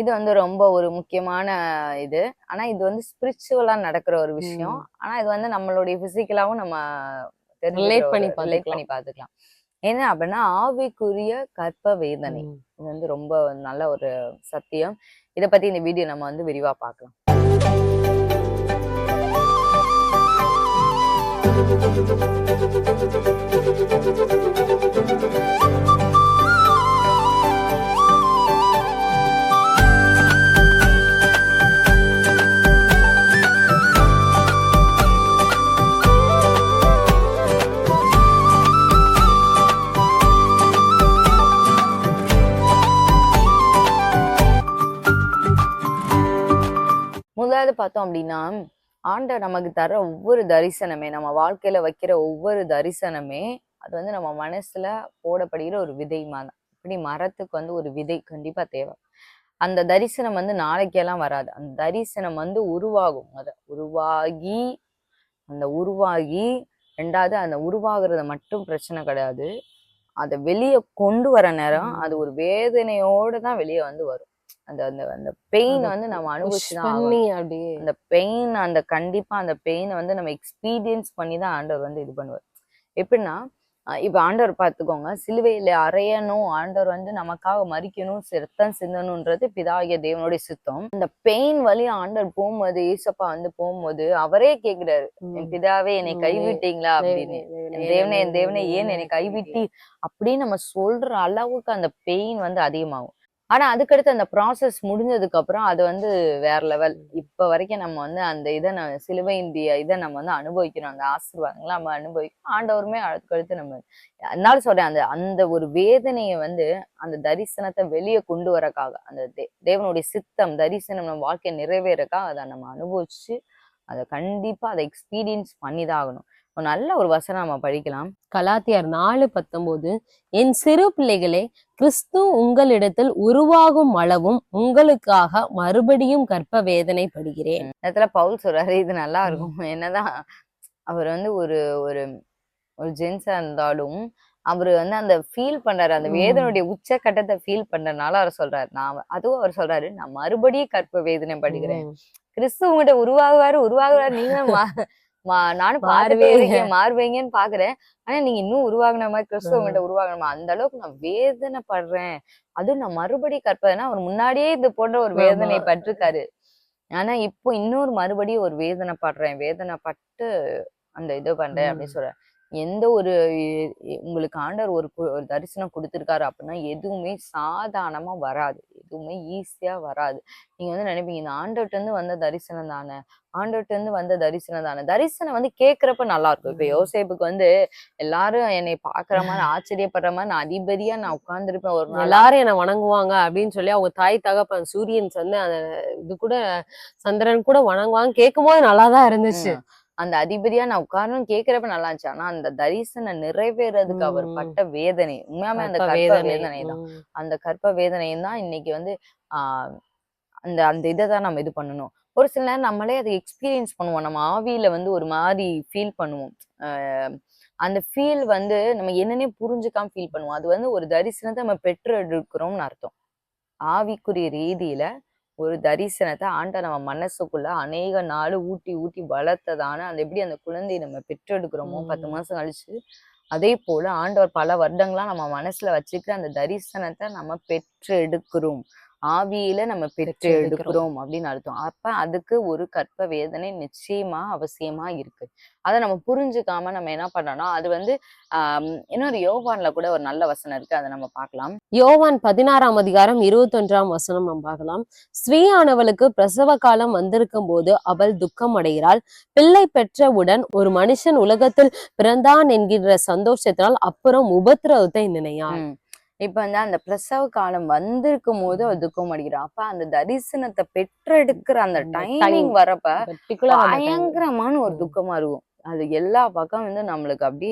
இது வந்து ரொம்ப ஒரு முக்கியமான இது. ஆனா இது வந்து ஸ்பிரிச்சுவலா நடக்கிற ஒரு விஷயம். ஆனா இது வந்து நம்மளுடைய பிசிக்கலாவும் நம்ம Relate பண்ணி ரிலேட் பண்ணி பாத்துக்கலாம். என்ன அப்படின்னா ஆவிக்குரிய கற்ப வேதனை. இது வந்து ரொம்ப நல்ல ஒரு சத்தியம். இத பத்தி இந்த வீடியோ நம்ம வந்து விரிவா பார்க்கலாம் முதலாவது பார்த்தோம் அப்படின்னா ஆண்டவர் நமக்கு தர ஒவ்வொரு தரிசனமே நம்ம வாழ்க்கையில வைக்கிற ஒவ்வொரு தரிசனமே அது வந்து நம்ம மனசுல போடப்படுகிற ஒரு விதை மாதிரி இப்படி மரத்துக்கு வந்து ஒரு விதை கண்டிப்பா தேவை. அந்த தரிசனம் வந்து நாளைக்கெல்லாம் வராது. அந்த தரிசனம் வந்து உருவாகும். அத உருவாகி அந்த உருவாகி ரெண்டாவது அந்த உருவாகுறது மட்டும் பிரச்சனை கிடையாது. அதை வெளியே கொண்டு வர நேரம் அது ஒரு வேதனையோட தான் வெளியே வந்து வரும். அந்த அந்த அந்த பெயின் வந்து நம்ம அனுபவிச்சுதான் அப்படியே. அந்த பெயின் அந்த கண்டிப்பா அந்த பெயினை வந்து நம்ம எக்ஸ்பீரியன்ஸ் பண்ணி தான் ஆண்டவர் வந்து இது பண்ணுவார். எப்படின்னா இப்ப ஆண்டவர் பார்த்துக்கோங்க சிலுவையில அறையணும் ஆண்டவர் வந்து நமக்காக மறிக்கணும் ரத்தம் சிந்தணுன்றது பிதாகிய தேவனுடைய சித்தம். அந்த பெயின் வழி ஆண்டவர் போகும்போது ஏசப்பா வந்து போகும்போது அவரே கேக்குறாரு. என் பிதாவே என்னை கைவிட்டீங்களா? அப்படின்னு. என் தேவனே என் தேவனே ஏன் என்னை கைவிட்டி அப்படின்னு நம்ம சொல்ற அளவுக்கு அந்த பெயின் வந்து அதிகமாகும். ஆனா அதுக்கடுத்து அந்த ப்ராசஸ் முடிஞ்சதுக்கு அப்புறம் அது வந்து வேற லெவல் இப்ப வரைக்கும் நம்ம வந்து அந்த இதை நம்ம சிலுவை இந்திய இதை நம்ம வந்து அனுபவிக்கிறோம். அந்த ஆசீர்வாதங்களை நம்ம அனுபவிக்கிறோம் ஆண்டவருமே அதுக்கடுத்து நம்ம அதனால சொல்றேன் அந்த அந்த ஒரு வேதனையை வந்து அந்த தரிசனத்தை வெளியே கொண்டு வரக்காக அந்த தே- தேவனுடைய சித்தம் தரிசனம் நம்ம வாழ்க்கை நிறைவேறக்காக அதை நம்ம அனுபவிச்சு அதை கண்டிப்பா அதை எக்ஸ்பீரியன்ஸ் பண்ணி தான் ஆகணும். ஒரு நல்ல ஒரு வசனம் நம்ம படிக்கலாம். கலாத்தியார் நாலு பத்தொன்பது என் சிறு பிள்ளைகளே கிறிஸ்து உங்களிடத்தில் உருவாகும் அளவும் உங்களுக்காக மறுபடியும் கற்ப வேதனை படுகிறேன் இடத்துல பவுல் சொல்றாரு இது நல்லா இருக்கும். என்னதான் அவர் வந்து ஒரு ஒரு ஒரு ஜென்ஸா இருந்தாலும் அவர் வந்து அந்த ஃபீல் பண்றாரு அந்த. வேதனுடைய உச்சக்கட்டத்தை ஃபீல் பண்றதுனால அவர் சொல்றாரு. நான் அதுவும் அவர் சொல்றாரு நான் மறுபடியும் கற்ப வேதனை படுகிறேன். கிறிஸ்து உங்ககிட்ட உருவாகுவாரு உருவாகுவாரு நீங்க நானும் பார்த்துட்டே. இருக்கேன் மாறுவீங்கன்னு பாக்குறேன் ஆனா நீங்க இன்னும் உருவாகுன மாதிரி கிறிஸ்து ம். உங்ககிட்ட உருவாகணுமா அந்த அளவுக்கு நான் வேதனைப்படுறேன் அதுவும் நான் மறுபடியும் கற்பதுன்னா அவர் முன்னாடியே இது போன்ற ஒரு. வேதனை பட்டிருக்காரு ஆனா இப்போ இன்னொரு மறுபடியும் ஒரு வேதனைப்படுறேன் வேதனைப்பட்டு அந்த இது பண்றேன். அப்படின்னு சொல்றேன் எந்த ஒரு உங்களுக்கு ஆண்டவர் ஒரு ஒரு தரிசனம் கொடுத்திருக்காரு அப்படின்னா எதுவுமே சாதாரணமா வராது. எதுவுமே ஈஸியா வராது. நீங்க வந்து நினைப்பீங்க இந்த ஆண்டவர்ட்ட இருந்து வந்த தரிசனம் தானே? ஆண்டவர்ட்ட இருந்து வந்த தரிசனம் தானே? தரிசனம் வந்து கேக்குறப்ப நல்லா இருக்கும். இப்ப. யோசேப்புக்கு வந்து எல்லாரும் என்னை பாக்குற மாதிரி ஆச்சரியப்படுற மாதிரி நான் அதிபதியா நான் உட்கார்ந்திருப்பேன் ஒரு நாள். எல்லாரும் என்ன வணங்குவாங்க அப்படின்னு சொல்லி அவங்க தாய் தகப்பன் சூரியன் வந்து அந்த இது கூட சந்திரன் கூட வணங்குவாங்க. கேட்கும் போது நல்லாதான் இருந்துச்சு. ம். அந்த அதிபதியா நான் உட்காரணும் கேக்குறப்ப நல்லா இருந்துச்சு. ஆனா அந்த தரிசனம் நிறைவேறதுக்கு அவர். பட்ட வேதனை. உண்மையாமே அந்த கற்ப வேதனை. தான். அந்த கற்ப வேதனையும் தான் இன்னைக்கு வந்து ஆஹ் அந்த அந்த இதை தான் நம்ம இது பண்ணணும். ஒரு சில நேரம் நம்மளே அதை எக்ஸ்பீரியன்ஸ் பண்ணுவோம். நம்ம ஆவியில வந்து ஒரு மாதிரி ஃபீல் பண்ணுவோம். அந்த ஃபீல் வந்து நம்ம என்னன்னே புரிஞ்சுக்காம ஃபீல் பண்ணுவோம். அது வந்து ஒரு தரிசனத்தை நம்ம பெற்று எடுக்கிறோம்னு அர்த்தம். ஆவிக்குரிய ரீதியில ஒரு தரிசனத்தை ஆண்ட நம்ம மனசுக்குள்ள அநேக நாள் ஊட்டி ஊட்டி வளர்த்ததான அந்த எப்படி அந்த குழந்தையை நம்ம பெற்றெடுக்கிறோமோ பத்து. மாசம் கழிச்சு அதே போல ஆண்டவர் பல வருடங்களா நம்ம மனசுல வச்சுக்கிற அந்த தரிசனத்தை நம்ம பெற்று எடுக்கிறோம் ஆவியில நம்ம பெற்று எடுக்கிறோம். அப்படின்னு அர்த்தம். அப்ப அதுக்கு ஒரு கற்ப வேதனை நிச்சயமா அவசியமா இருக்கு. அதை நம்ம புரிஞ்சுக்காம நம்ம என்ன பண்ணோம்னா அது வந்து ஆஹ் இன்னொரு யோவான்ல கூட ஒரு நல்ல வசனம் இருக்கு. அதை நம்ம பார்க்கலாம். யோவான் பதினாறாம் அதிகாரம் இருபத்தொன்றாம் வசனம் நாம் பார்க்கலாம். ஸ்ரீயானவளுக்கு பிரசவ காலம் வந்திருக்கும் போது அவள் துக்கம் அடைகிறாள் பிள்ளை பெற்றவுடன் ஒரு மனுஷன் உலகத்தில் பிறந்தான் என்கின்ற சந்தோஷத்தினால் அப்புறம் உபத்திரவத்தை நினையாள். ம். இப்ப வந்து அந்த பிரசவ காலம் வந்திருக்கும் போது அவ துக்கம் அடிக்கிறான் அப்ப அந்த தரிசனத்தை பெற்றெடுக்கிற அந்த டைமிங். வரப்ப. பயங்கரமான ஒரு. துக்கமா இருக்கும் அது எல்லா பக்கம் வந்து நம்மளுக்கு அப்படி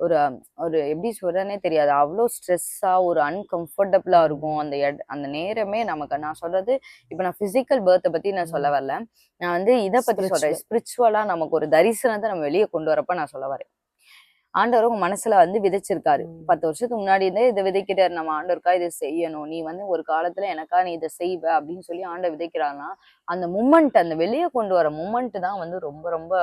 ஒரு ஒரு எப்படி சொல்றதுனே தெரியாது அவ்வளோ ஸ்ட்ரெஸ்ஸா ஒரு அன்கம்ஃபர்டபுளா இருக்கும் அந்த அந்த நேரமே நமக்கு நான் சொல்றது இப்ப நான் பிசிக்கல் பேர்த்தை பத்தி நான் சொல்ல. வரல நான் வந்து இதை பத்தி சொல்றேன். ஸ்பிரிச்சுவலா நமக்கு ஒரு தரிசனத்தை நம்ம வெளியே கொண்டு வரப்ப நான் சொல்ல வரேன் ஆண்டவர் உங்க மனசுல வந்து விதைச்சிருக்காரு. பத்து வருஷத்துக்கு முன்னாடி இருந்தே இதை விதைக்கிறாரு நம்ம ஆண்டவருக்கா இதை செய்யணும். நீ வந்து ஒரு காலத்துல எனக்கா நீ இதை செய்வ அப்படின்னு சொல்லி ஆண்டவர் விதைக்கிறாருன்னா அந்த மூமெண்ட் அந்த வெளியே கொண்டு வர மூமெண்ட் தான் வந்து ரொம்ப ரொம்ப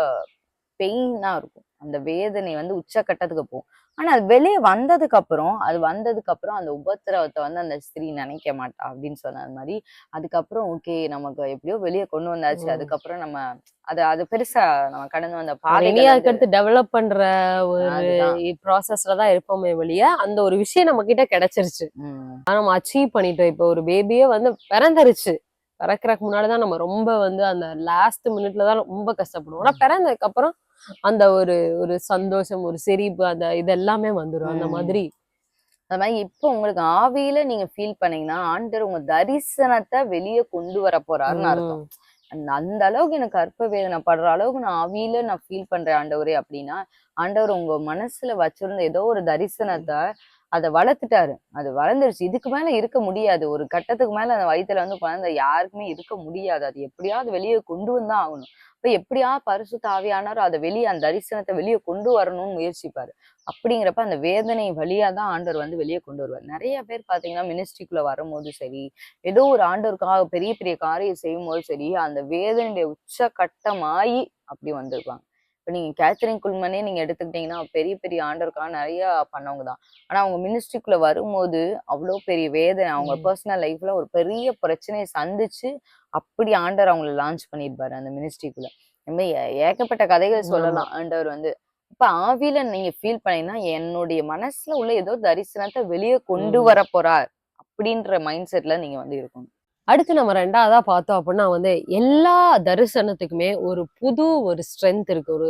பெயினா இருக்கும். அந்த வேதனை வந்து உச்சக்கட்டத்துக்கு போகும். ஆனா அது வெளியே வந்ததுக்கு அப்புறம் அது வந்ததுக்கு அப்புறம் அந்த உபத்திரவத்தை வந்து அந்த ஸ்திரீ நினைக்க மாட்டா அப்படின்னு சொன்னது மாதிரி. அதுக்கப்புறம் ஓகே நமக்கு எப்படியோ வெளியே கொண்டு வந்தாச்சு. அதுக்கப்புறம் நம்ம அது அது பெருசா நம்ம கடந்து வந்த வந்து- அதுக்கடுத்து டெவலப் பண்ற ஒரு அதுதான். ப்ராசஸ்ல தான் இருப்போமே வெளிய. அந்த ஒரு விஷயம் நம்ம கிட்ட கிடைச்சிருச்சு. நம்ம அச்சீவ் பண்ணிட்டோம். இப்போ ஒரு பேபியே வந்து பிறந்துருச்சு. பிறக்கறதுக்கு முன்னாடிதான் நம்ம ரொம்ப வந்து அந்த லாஸ்ட் மினிட்ல தான் ரொம்ப கஷ்டப்படுவோம். ஆனா பிறந்ததுக்கு அப்புறம் அந்த ஒரு ஒரு சந்தோஷம் ஒரு சிரிப்பு அந்த இது எல்லாமே வந்துரும் அந்த. மாதிரி அது மாதிரி இப்போ உங்களுக்கு ஆவியில நீங்க ஃபீல் பண்ணீங்கன்னா ஆண்டவர் உங்க தரிசனத்தை வெளியே கொண்டு வர போறாருன்னு அர்த்தம். அந்த அந்த அளவுக்கு எனக்கு அற்ப வேதனை படுற அளவுக்கு நான் ஆவியில நான் ஃபீல் பண்றேன் ஆண்டவரே அப்படின்னா ஆண்டவர் உங்க மனசுல வச்சிருந்த ஏதோ ஒரு தரிசனத்தை அதை வளர்த்துட்டாரு. அது வளர்ந்துருச்சு. இதுக்கு மேல இருக்க முடியாது. ஒரு கட்டத்துக்கு மேல அந்த வயிற்றுல வந்து குழந்தை யாருக்குமே இருக்க முடியாது. அது எப்படியாவது வெளியே கொண்டு வந்தான் ஆகணும். இப்ப எப்படியா பரிசு தாவியானாரோ அதை வெளியே அந்த தரிசனத்தை வெளியே கொண்டு வரணும்னு முயற்சிப்பாரு. அப்படிங்கிறப்ப அந்த வேதனை வழியா தான் ஆண்டவர் வந்து வெளியே கொண்டு வருவார். நிறைய பேர் பாத்தீங்கன்னா மினிஸ்ட்ரிக்குள்ள வரும்போது சரி ஏதோ ஒரு ஆண்டவருக்காக பெரிய பெரிய காரியம் செய்யும் போது சரி அந்த வேதனையுடைய உச்சகட்டமாயி அப்படி வந்திருப்பாங்க. இப்ப நீங்க கேத்தரிங் குல்மனே நீங்க எடுத்துக்கிட்டீங்கன்னா பெரிய பெரிய ஆண்டவருக்காக நிறைய பண்ணவங்க தான் ஆனா அவங்க மினிஸ்ட்ரிக்குள்ள வரும்போது அவ்வளோ பெரிய வேதனை அவங்க. பர்சனல் லைஃப்ல ஒரு பெரிய பிரச்சனையை சந்திச்சு அப்படி ஆண்டவர் அவங்கள லான்ச் பண்ணியிருப்பாரு அந்த மினிஸ்ட்ரிக்குள்ள இந்த ஏகப்பட்ட கதைகள். சொல்லலாம் ஆண்டவர் வந்து இப்ப ஆவியில நீங்க ஃபீல் பண்ணீங்கன்னா என்னுடைய மனசுல உள்ள ஏதோ தரிசனத்தை வெளியே கொண்டு. வர போறார் அப்படின்ற மைண்ட் செட்ல நீங்க வந்து இருக்கணும் அடுத்து நம்ம ரெண்டாவதா பார்த்தோம் அப்படின்னா வந்து எல்லா தரிசனத்துக்குமே ஒரு புது ஒரு ஸ்ட்ரென்த் இருக்கு. ஒரு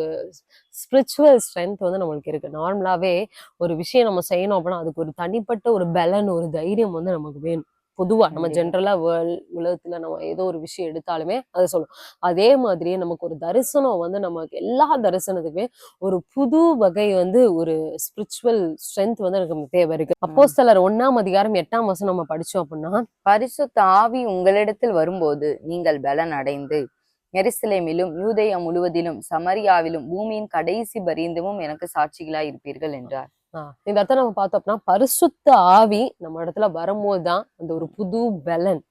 ஸ்பிரிச்சுவல் ஸ்ட்ரென்த் வந்து நம்மளுக்கு இருக்கு. நார்மலாவே ஒரு விஷயம் நம்ம செய்யணும் அப்படின்னா அதுக்கு ஒரு தனிப்பட்ட ஒரு பலன் ஒரு தைரியம் வந்து நமக்கு வேணும். பொதுவா நம்ம. ஜென்ரலா வேர்ல்ட் உலகத்துல நம்ம ஏதோ ஒரு விஷயம் எடுத்தாலுமே அதை சொல்லும் அதே மாதிரியே நமக்கு ஒரு தரிசனம் வந்து நமக்கு எல்லா தரிசனத்துக்குமே ஒரு புது வகை வந்து ஒரு ஸ்பிரிச்சுவல் ஸ்ட்ரென்த் வந்து நமக்கு தேவை இருக்கு. அப்போ சிலர் ஒன்னாம் அதிகாரம் எட்டாம் வருஷம் நம்ம படிச்சோம் அப்படின்னா பரிசுத்த ஆவி உங்களிடத்தில் வரும்போது நீங்கள் பலன் அடைந்து எருசலேமிலும் யூதேயா முழுவதிலும் சமரியாவிலும் பூமியின் கடைசி பரியந்தமும் எனக்கு சாட்சிகளாய் இருப்பீர்கள் என்றார். இந்த இடத்த நம்ம பார்த்தோம் அப்படின்னா பரிசுத்த ஆவி நம்ம இடத்துல வரும்போது தான் அந்த ஒரு புது பலன்.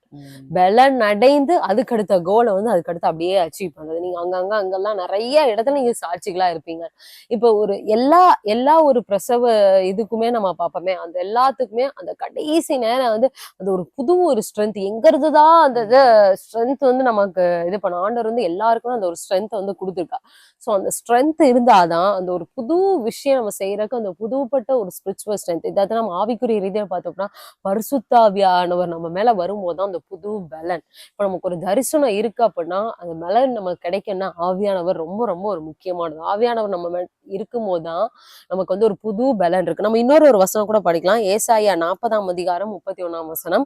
பலன் அடைந்து அதுக்கு அடுத்த கோலை வந்து அதுக்கு அடுத்து அப்படியே அச்சீவ் பண்றது. நீங்க அங்கங்க அங்கெல்லாம் நிறைய இடத்துல நீங்க சாட்சிகளா இருப்பீங்க. இப்போ ஒரு எல்லா எல்லா ஒரு பிரசவ இதுக்குமே நம்ம பார்ப்போமே அந்த எல்லாத்துக்குமே அந்த கடைசி நேரம் வந்து அது ஒரு புது ஒரு ஸ்ட்ரென்த் எங்க இருந்துதான் அந்த இது ஸ்ட்ரென்த் வந்து நமக்கு இது பண்ண ஆண்டவர் வந்து எல்லாருக்குமே அந்த ஒரு ஸ்ட்ரென்த் வந்து கொடுத்துருக்கா. ஸோ அந்த ஸ்ட்ரென்த் இருந்தாதான் அந்த ஒரு புது விஷயம் நம்ம செய்யறதுக்கு அந்த புதுப்பட்ட ஒரு ஸ்பிரிச்சுவல் ஸ்ட்ரென்த் இதாவது நம்ம ஆவிக்குரிய ரீதியாக பார்த்தோம்னா பரிசுத்தாவியானவர் நம்ம மேல வரும்போது தான் அந்த புது பலன். இப்போ நமக்கு ஒரு தரிசனம் இருக்கு அப்படின்னா அந்த பலன் நமக்கு கிடைக்கணும்னா ஆவியானவர் ரொம்ப ரொம்ப ஒரு முக்கியமானது. ஆவியானவர் நம்ம இருக்கும் இருக்கும்போது தான் நமக்கு வந்து ஒரு புது பலன் இருக்கு. நம்ம இன்னொரு ஒரு வசனம் கூட படிக்கலாம். ஏசாயா நாற்பதாம் அதிகாரம் முப்பத்தி ஒன்னாம் வசனம்.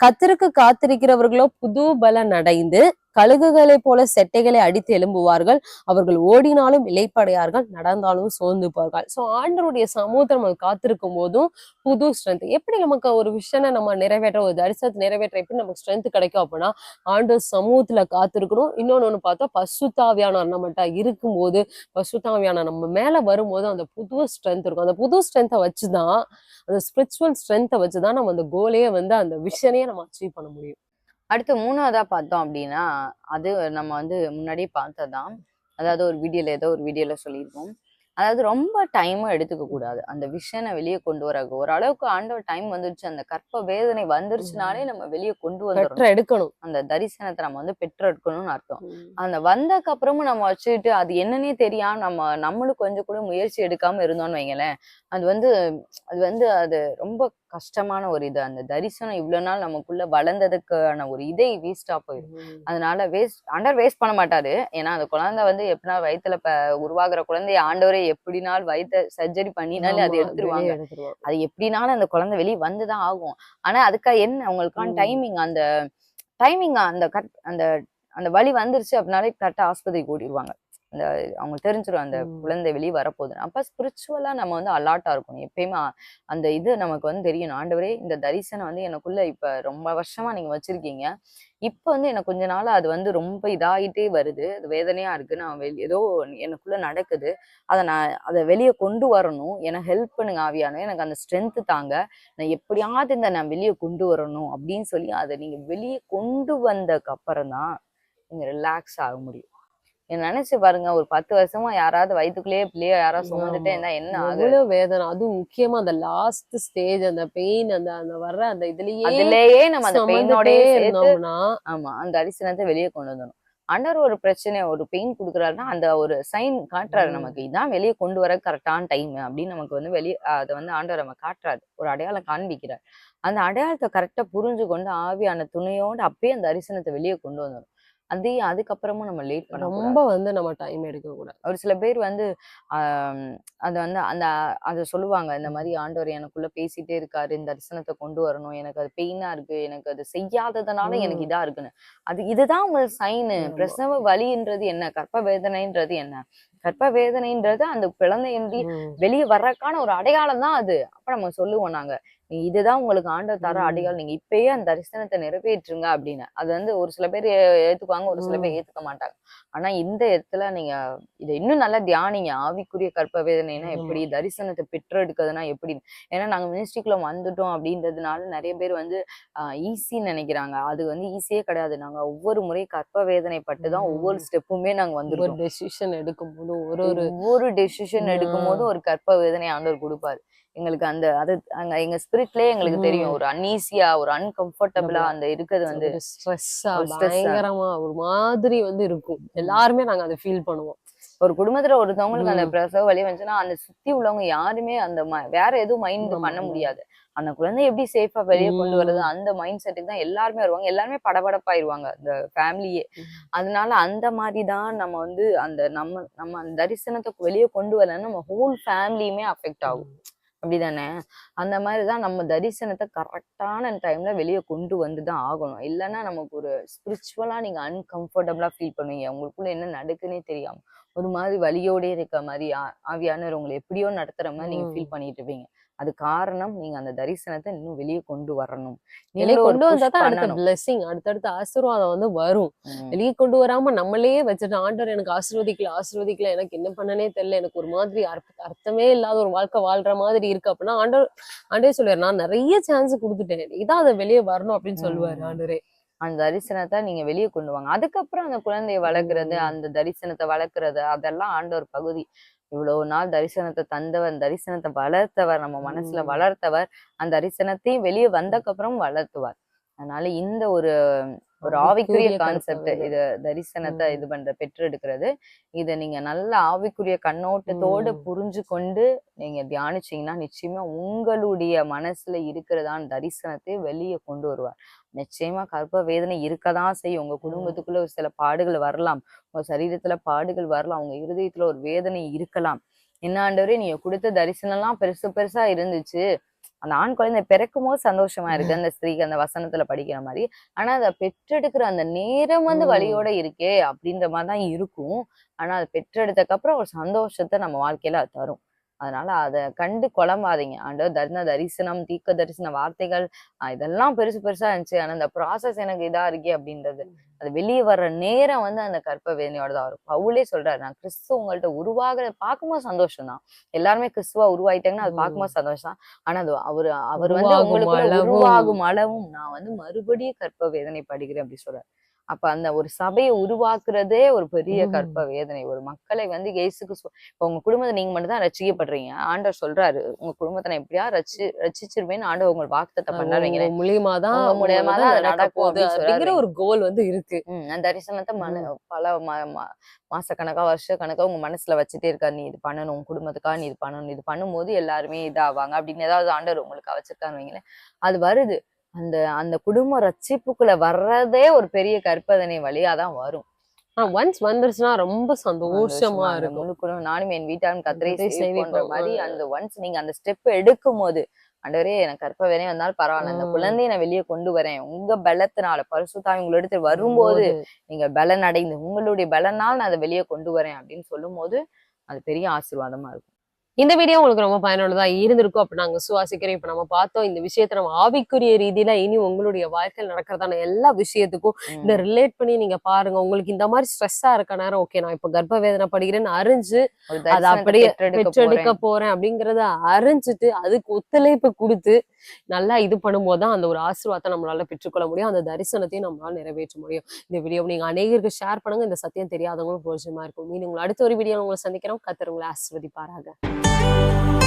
கத்திற்கு காத்திருக்கிறவர்களோ புது பலன் அடைந்து கழுகுகளைப் போல செட்டைகளை அடித்து எழும்புவார்கள். அவர்கள் ஓடினாலும் இலைப்படையார்கள் நடந்தாலும் சோர்ந்து போவார்கள் ஸோ ஆண்டருடைய சமூகத்தை நம்ம காத்திருக்கும் போதும் புது ஸ்ட்ரென்த் எப்படி நமக்கு ஒரு விஷயம் நம்ம நிறைவேற்ற ஒரு தரிசனத்தை நிறைவேற்ற எப்படி நமக்கு ஸ்ட்ரென்த் கிடைக்கும் அப்படின்னா ஆண்டு சமூகத்துல காத்திருக்கணும். இன்னொன்னு ஒன்று பார்த்தா பசுத்தாவியான நம்மகிட்ட இருக்கும்போது பசுத்தாவியான நம்ம மேல வரும்போது அந்த புது ஸ்ட்ரென்த் இருக்கும். அந்த புது ஸ்ட்ரென்த்தை வச்சுதான் அந்த ஸ்பிரிச்சுவல் ஸ்ட்ரென்த்தை வச்சுதான் நம்ம அந்த கோலையே வந்து அந்த விஷனையே நம்ம அச்சீவ் பண்ண முடியும். அடுத்து மூணாவதா பார்த்தோம் அப்படின்னா அது நம்ம வந்து முன்னாடியே பார்த்ததுதான். அதாவது ஒரு வீடியோல ஏதோ ஒரு வீடியோல சொல்லியிருப்போம். அதாவது ரொம்ப டைமும் எடுத்துக்க கூடாது. அந்த விஷனை வெளியே கொண்டு வர ஓரளவுக்கு ஆண்டவர் டைம் வந்துருச்சு. அந்த கற்ப வேதனை வந்துருச்சுனாலே நம்ம வெளியே கொண்டு பெற்ற வந்துடணும் எடுக்கணும். அந்த தரிசனத்தை நம்ம வந்து பெற்றெடுக்கணும்னு அர்த்தம். அந்த வந்ததுக்கு அப்புறமும் நம்ம வச்சுக்கிட்டு அது என்னன்னே தெரியாம நம்ம நம்மளும் கொஞ்சம் கூட முயற்சி எடுக்காம இருந்தோம்னு வைங்களேன். அது வந்து அது வந்து அது ரொம்ப கஷ்டமான ஒரு இது. அந்த தரிசனம் இவ்வளவு நாள் நமக்குள்ள வளர்ந்ததுக்கான ஒரு இதே வேஸ்டா போயிடும். அதனால வேஸ்ட் ஆண்டவர் வேஸ்ட் பண்ண மாட்டாரு. ஏன்னா அந்த குழந்தை வந்து எப்படினா வயித்துல ப உருவாகுற குழந்தைய ஆண்டவரே எப்படினாலும் வயித்த சர்ஜரி பண்ணினாலும் அது எடுத்துருவாங்க. அது எப்படினாலும் அந்த குழந்தை வெளியே வந்துதான் ஆகும். ஆனா அதுக்காக என்ன உங்களுக்கான ம். டைமிங் அந்த டைமிங் அந்த கட் அந்த அந்த வலி வந்துருச்சு அப்படின்னாலே கரெக்டா ஆஸ்பத்திரிக்கு ஓடிடுவாங்க அந்த அவங்களுக்கு தெரிஞ்சிடும் அந்த. குழந்தை வெளியே வரப்போகுது அப்ப ஸ்பிரிச்சுவலா நம்ம வந்து அலாட்டா இருக்கணும். எப்பயுமே அந்த இது நமக்கு வந்து தெரியும் ஆண்டவரே இந்த தரிசனம் வந்து எனக்குள்ள இப்ப ரொம்ப வருஷமா நீங்க வச்சிருக்கீங்க. இப்ப வந்து எனக்கு கொஞ்ச நாள் அது வந்து ரொம்ப இதாயிட்டே வருது. அது வேதனையா இருக்கு. நான் வெளி ஏதோ எனக்குள்ள நடக்குது. அதை நான் அதை வெளியே கொண்டு வரணும். எனக்கு ஹெல்ப் பண்ணுங்க ஆவியான எனக்கு அந்த ஸ்ட்ரென்த் தாங்க. நான் எப்படியாவது இந்த நான் வெளியே கொண்டு வரணும் அப்படின்னு சொல்லி அதை நீங்க வெளியே கொண்டு வந்ததுக்கு அப்புறம் தான் நீங்க ரிலாக்ஸ் ஆக முடியும். நினைச்சு பாருங்க ஒரு பத்து வருஷமா யாராவது வயித்துக்குள்ளேயே பிள்ளையோ யாராவது சுமந்துட்டே. இருந்தா என்ன ஆகுது வேதனை. அதுவும் முக்கியமா அந்த லாஸ்ட் ஸ்டேஜ் அந்த பெயின் அந்த அந்த வர்ற அந்த இதுலயே அதுலயே நம்ம அந்த பெயினோடயே இருந்தோம்னா ஆமா அந்த அரிசனத்தை வெளியே கொண்டு வந்துடணும். அண்டர் ஒரு பிரச்சனை ஒரு பெயின் கொடுக்குறாருன்னா அந்த ஒரு சைன் காட்டுறாரு. நமக்கு. இதான் வெளியே கொண்டு வர கரெக்டான டைம் அப்படின்னு நமக்கு வந்து வெளியே அதை வந்து ஆண்டவர் நம்ம காட்டுறாரு. ஒரு அடையாளம் காண்பிக்கிறார். அந்த அடையாளத்தை கரெக்டா புரிஞ்சு கொண்டு ஆவியான துணையோட அப்பயே அந்த அரிசனத்தை வெளியே கொண்டு வந்துடும் அதே அதுக்கப்புறமும் நம்ம லேட் பண்ண ரொம்ப வந்து நம்ம டைம் எடுக்க கூடாது. ஒரு சில பேர் வந்து அது வந்து அந்த அதை சொல்லுவாங்க இந்த மாதிரி ஆண்டவர் எனக்குள்ள பேசிட்டே இருக்காரு இந்த தரிசனத்தை கொண்டு வரணும் எனக்கு அது பெயினா இருக்கு எனக்கு அது செய்யாததுனால எனக்கு. இதா இருக்குன்னு. அது இதுதான் ஒரு சைனு. பிரசவ வலின்றது என்ன? கற்ப வேதனைன்றது என்ன? கற்ப வேதனைன்றது அந்த குழந்தையின்றி. வெளியே வர்றதுக்கான ஒரு அடையாளம் தான் அது. அப்ப நம்ம சொல்லுவோம் நாங்க. இதுதான் உங்களுக்கு ஆண்டவர் தர ம். அடையாளம் நீங்க இப்பயே அந்த தரிசனத்தை நிறைவேற்றுங்க அப்படின்னு அது வந்து ஒரு சில பேர் ஏத்துக்குவாங்க ஒரு சில பேர். ஏத்துக்க மாட்டாங்க ஆனா இந்த இடத்துல நீங்க இதை இன்னும் நல்லா தியானிங்க ஆவிக்குரிய கற்ப வேதனைனா. எப்படி தரிசனத்தை பெற்றெடுக்கிறதுனா எப்படி ஏன்னா நாங்க மினிஸ்ட்ரிக்குள்ள வந்துட்டோம் அப்படின்றதுனால நிறைய பேர் வந்து ஈஸின்னு நினைக்கிறாங்க அது வந்து ஈஸியே கிடையாது நாங்க ஒவ்வொரு முறை கற்ப வேதனை பட்டு தான் ஒவ்வொரு. ஸ்டெப்புமே நாங்க ஒரு வந்திருக்கோம் டெசிஷன் எடுக்கும் போது ஒரு ஒரு ஒவ்வொரு டெசிஷன் எடுக்கும் போது. ஒரு கற்ப வேதனை ஆண்டவர் கொடுப்பாரு எங்களுக்கு அந்த அது அங்க எங்க ஸ்பிரிட்லயே எங்களுக்கு தெரியும். ஒரு அன்ஈசியா ஒரு அன்கம்ஃபர்டபுளா அந்த இருக்கிறது வந்து ஸ்ட்ரெஸ்ஸா. பயங்கரமா ஒரு மாதிரி வந்து இருக்கும் எல்லாருமே நாங்க அதை ஃபீல் பண்ணுவோம் ஒரு குடும்பத்துல ஒருத்தவங்களுக்கு அந்த. பிரசவ வலி வந்துச்சுன்னா அந்த சுத்தி உள்ளவங்க யாருமே அந்த வேற எதுவும் மைண்ட் பண்ண. முடியாது அந்த குழந்தை எப்படி சேஃபா வெளியே கொண்டு வருது ம். அந்த மைண்ட் செட்டுக்கு தான் எல்லாருமே வருவாங்க எல்லாருமே படபடப்பாயிருவாங்க அந்த ஃபேமிலியே. அதனால அந்த மாதிரி தான் நம்ம வந்து அந்த நம்ம நம்ம அந்த தரிசனத்தை வெளியே கொண்டு வரலன்னா நம்ம ஹோல் ஃபேமிலியுமே அஃபெக்ட் ஆகும் அப்படிதானே? அந்த மாதிரி தான் நம்ம தரிசனத்தை கரெக்டான டைம்ல வெளியே கொண்டு வந்து தான் ஆகணும். இல்லைன்னா நமக்கு ஒரு ஸ்பிரிச்சுவலா நீங்க அன்கம்ஃபர்டபுளா ஃபீல் பண்ணுவீங்க. உங்களுக்குள்ள என்ன நடக்குன்னே தெரியாம. ஒரு மாதிரி வலியோடே இருக்க மாதிரி ஆவியானவர் உங்களை எப்படியோ நடத்துற மாதிரி நீங்க ஃபீல். பண்ணிட்டு இருப்பீங்க. அது காரணம் நீங்க அந்த தரிசனத்தை இன்னும் வெளியே கொண்டு வரணும். வெளியே கொண்டு வந்தா தான் அடுத்த பிளெஸிங் அடுத்தடுத்த ஆசீர்வாதம் வந்து வரும். வெளியே கொண்டு வராம நம்மளே வச்சுட்டு ஆண்டவர் எனக்கு ஆசீர்வதிக்கல ஆசீர்வதிக்கல எனக்கு என்ன பண்ணனே தெரியல எனக்கு ஒரு மாதிரி அர்த்த அர்த்தமே இல்லாத ஒரு வாழ்க்கை வாழ்ற மாதிரி இருக்கு. அப்படின்னா ஆண்டவர் ஆண்டே சொல்லுவார் நான் நிறைய சான்ஸ் கொடுத்துட்டேன். இதான் அதை வெளியே வரணும் அப்படின்னு சொல்லுவாரு ம். ஆண்டவரே. அந்த தரிசனத்தை நீங்க வெளியே கொண்டு வாங்க. அதுக்கப்புறம் அந்த குழந்தைய வளர்க்கறது. அந்த தரிசனத்தை வளர்க்கறது அதெல்லாம் ஆண்டவர் பகுதி. இவ்வளவு நாள் தரிசனத்தை தந்தவர் தரிசனத்தை வளர்த்தவர் நம்ம மனசுல. வளர்த்தவர் அந்த தரிசனத்தையும் வெளியே வந்தக்கப்புறம் வளர்த்துவார் அதனால இந்த ஒரு ஒரு ஆவிக்குரிய கான்செப்ட். இது தரிசனத்தை. இது பண்ற பெற்றெடுக்கிறது. இதை நீங்க நல்ல ஆவிக்குரிய கண்ணோட்டத்தோட. புரிஞ்சு கொண்டு நீங்க தியானிச்சீங்கன்னா நிச்சயமா உங்களுடைய மனசுல இருக்கிறதான தரிசனத்தை வெளியே கொண்டு வருவார். நிச்சயமா கர்ப்ப வேதனை இருக்கதான் செய்யும். உங்க குடும்பத்துக்குள்ள ஒரு சில பாடுகள் வரலாம். உங்க சரீரத்துல பாடுகள் வரலாம். உங்க இருதயத்துல ஒரு வேதனை இருக்கலாம். என்ன ஆண்டவரே நீங்க கொடுத்த தரிசனம்லாம் பெருசு பெருசா இருந்துச்சு. அந்த ஆண் குழந்தை பிறக்கும் போது சந்தோஷமா இருக்கு அந்த ஸ்திரீக்கு அந்த வசனத்துல படிக்கிற மாதிரி. ஆனா அதை பெற்றெடுக்கிற அந்த நேரம் வந்து. வழியோட இருக்கே அப்படின்ற மாதிரி தான் இருக்கும். ஆனா அதை பெற்றெடுத்ததுக்கு அப்புறம் ஒரு சந்தோஷத்தை நம்ம வாழ்க்கையில அது தரும். அதனால அதை கண்டு குழம்பாதீங்க. ஆண்டவர் தரிசன தரிசனம் தீக்க தரிசன வார்த்தைகள் இதெல்லாம் பெருசு பெருசா இருந்துச்சு. ஆனா இந்த ப்ராசஸ் எனக்கு இதா இருக்கே அப்படின்றது அது வெளியே வர்ற நேரம் வந்து அந்த கற்ப வேதனையோட தான் வரும். பவுலே சொல்றாரு நான் கிறிஸ்து உங்கள்ட்ட உருவாக பார்க்கும்போது சந்தோஷம் தான் எல்லாருமே கிறிஸ்துவா உருவாயிட்டாங்கன்னா அது. பார்க்கும்போது சந்தோஷம் தான் ஆனா அது அவர் அவர் வந்து அளவும். உருவாகும் அளவும் நான் வந்து மறுபடியும் கற்ப வேதனை படுகிறேன் அப்படி சொல்றாரு. அப்ப அந்த ஒரு சபையை உருவாக்குறதே ஒரு பெரிய. கற்ப வேதனை ஒரு மக்களை வந்து இயேசுக்கு இப்ப உங்க குடும்பத்தை நீங்க மட்டும் தான் ரசிக்கப்படுறீங்க. ஆண்டவர் சொல்றாரு உங்க குடும்பத்தை நான் எப்படியா ரசி ரசிச்சிருவேன்னு ஆண்டவர் உங்கள் வாக்குத்தத்தை பண்ணாரு உங்க மூலியமா தான் உங்க மூலியமா தான் அது நடக்கும் அப்படிங்கிற. ஒரு கோல் வந்து இருக்கு. அந்த தரிசனத்தை மன பல ம- ம- மாசக்கணக்கா வருஷ கணக்கா உங்க மனசுல வச்சுட்டே இருக்காரு. நீ இது பண்ணணும் உன் குடும்பத்துக்காக நீ இது பண்ணணும் இது பண்ணும்போது எல்லாருமே இதாவாங்க அப்படின்னு ஏதாவது ஆண்டவர் உங்களுக்கு வச்சிருக்கான்னு வைங்களேன். அது வருது. அந்த அந்த குடும்ப ரட்சிப்புக்குள்ள வர்றதே ஒரு பெரிய கற்பதனை வழியா தான் வரும். ஒன்ஸ் வந்துருச்சுன்னா ரொம்ப சந்தோஷமா அந்த இருக்கும். நானும் என் வீட்டாரும் கத்திரை. மாதிரி. அந்த ஒன்ஸ் நீங்க அந்த ஸ்டெப் எடுக்கும் போது ஆண்டவரே எனக்கு கற்ப வேணே வந்தாலும் பரவாயில்ல. இந்த ம். குழந்தையை நான் வெளியே கொண்டு வரேன். உங்க பலத்தினால பரிசுத்தாவி உங்களை எடுத்து வரும்போது நீங்க பலன் அடைந்து உங்களுடைய பலனால் நான் அதை வெளியே கொண்டு வரேன். அப்படின்னு சொல்லும் போது அது பெரிய ஆசீர்வாதமா இருக்கும். இந்த வீடியோ உங்களுக்கு ரொம்ப பயனுள்ளதா இருந்திருக்கும் அப்ப நாங்க சுவாசிக்கிறோம். இப்ப நம்ம பார்த்தோம் இந்த விஷயத்த நம்ம ஆவிக்குரிய ரீதியில இனி உங்களுடைய வாழ்க்கையில் நடக்கிறதான எல்லா விஷயத்துக்கும். இந்த ரிலேட் பண்ணி நீங்க பாருங்க. உங்களுக்கு இந்த மாதிரி ஸ்ட்ரெஸ்ஸா இருக்க நேரம் ஓகே நான் இப்ப கர்ப்ப வேதனை படுகிறேன்னு அறிஞ்சு அதை அப்படியே பெற்றெடுக்க போறேன். அப்படிங்கறத அறிஞ்சிட்டு அதுக்கு ஒத்துழைப்பு கொடுத்து நல்லா இது பண்ணும்போது தான் அந்த ஒரு ஆசீர்வாதத்தை நம்மளால பெற்றுக்கொள்ள முடியும். அந்த தரிசனத்தையும் நம்மளால நிறைவேற்ற முடியும். இந்த வீடியோ நீங்க அநேகருக்கு ஷேர் பண்ணுங்க. இந்த சத்தியம் தெரியாதவங்களும் பிரோஜனமா இருக்கும். மீன் உங்களை அடுத்த ஒரு வீடியோ உங்களை சந்திக்கிறோம். கத்தர் உங்களை ஆசிர்வதிப்பாராக